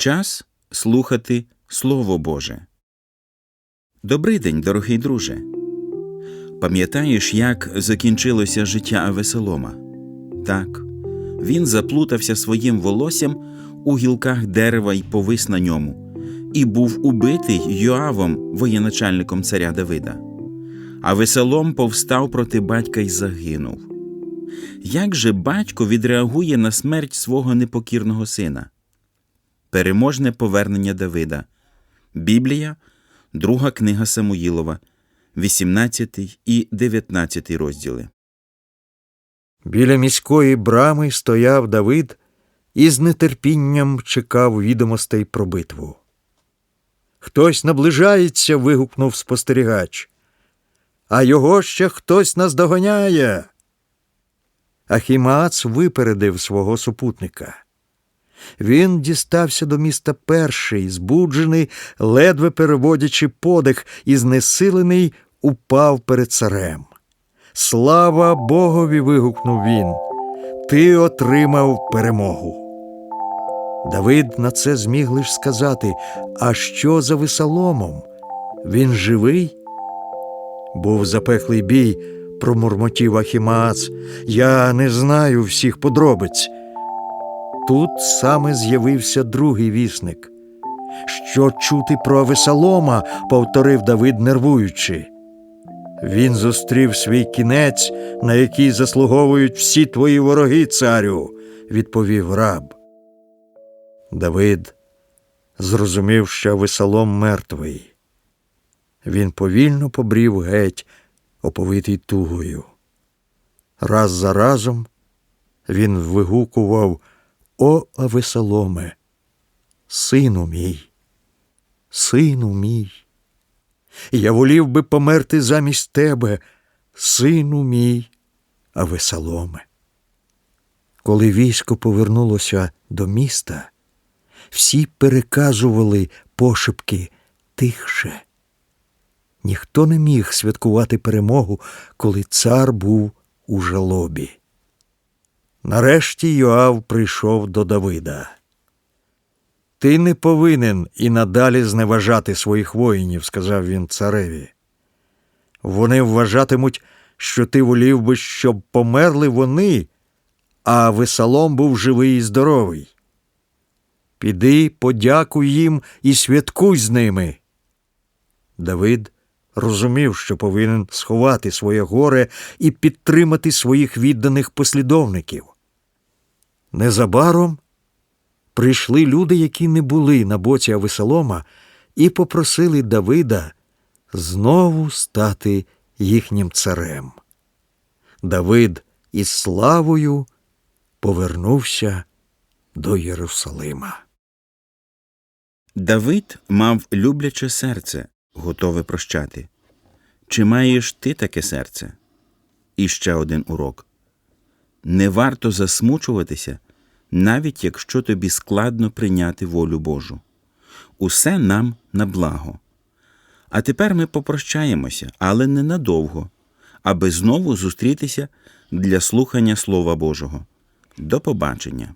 Час слухати Слово Боже. Добрий день, дорогий друже. Пам'ятаєш, як закінчилося життя Авесолома? Так, він заплутався своїм волоссям у гілках дерева й повис на ньому, і був убитий Йоавом, воєначальником царя Давида. А Весолом повстав проти батька й загинув. Як же батько відреагує на смерть свого непокірного сина? Переможне повернення Давида. Біблія, друга книга Самуїлова, 18 і 19 розділи. Біля міської брами стояв Давид і з нетерпінням чекав відомостей про битву. Хтось наближається. вигукнув спостерігач. А його ще хтось наздоганяє. Ахімаац випередив свого супутника. Він дістався до міста перший, збуджений, ледве переводячи подих, і знесилений упав перед царем. Слава Богові. вигукнув він. Ти отримав перемогу. Давид на це зміг лиш сказати А що за весоломом? Він живий? Був запеклий бій, промурмотів Ахімаац. Я не знаю всіх подробиць. Тут саме з'явився другий вісник. Що чути про Весолома, повторив Давид, нервуючи. Він зустрів свій кінець, на який заслуговують всі твої вороги, царю, відповів раб. Давид зрозумів, що Весолом мертвий. Він повільно побрів геть, оповитий тугою. Раз за разом він вигукував О, Авесоломе, сину мій, сину мій. Я волів би померти замість тебе, сину мій, Авесоломе. Коли військо повернулося до міста, всі переказували пошепки тихше. Ніхто не міг святкувати перемогу, коли цар був у жалобі. Нарешті Йоав прийшов до Давида. Ти не повинен і надалі зневажати своїх воїнів, сказав він цареві. Вони вважатимуть, що ти волів би, щоб померли вони, а весолом був живий і здоровий. Піди, подякуй їм і святкуй з ними. Давид розумів, що повинен сховати своє горе і підтримати своїх відданих послідовників. Незабаром прийшли люди, які не були на боці Авесолома, і попросили Давида знову стати їхнім царем. Давид із славою повернувся до Єрусалима. Давид мав любляче серце, готове прощати. Чи маєш ти таке серце? І ще один урок. Не варто засмучуватися, навіть якщо тобі складно прийняти волю Божу. Усе нам на благо. А тепер ми попрощаємося, але ненадовго, аби знову зустрітися для слухання Слова Божого. До побачення!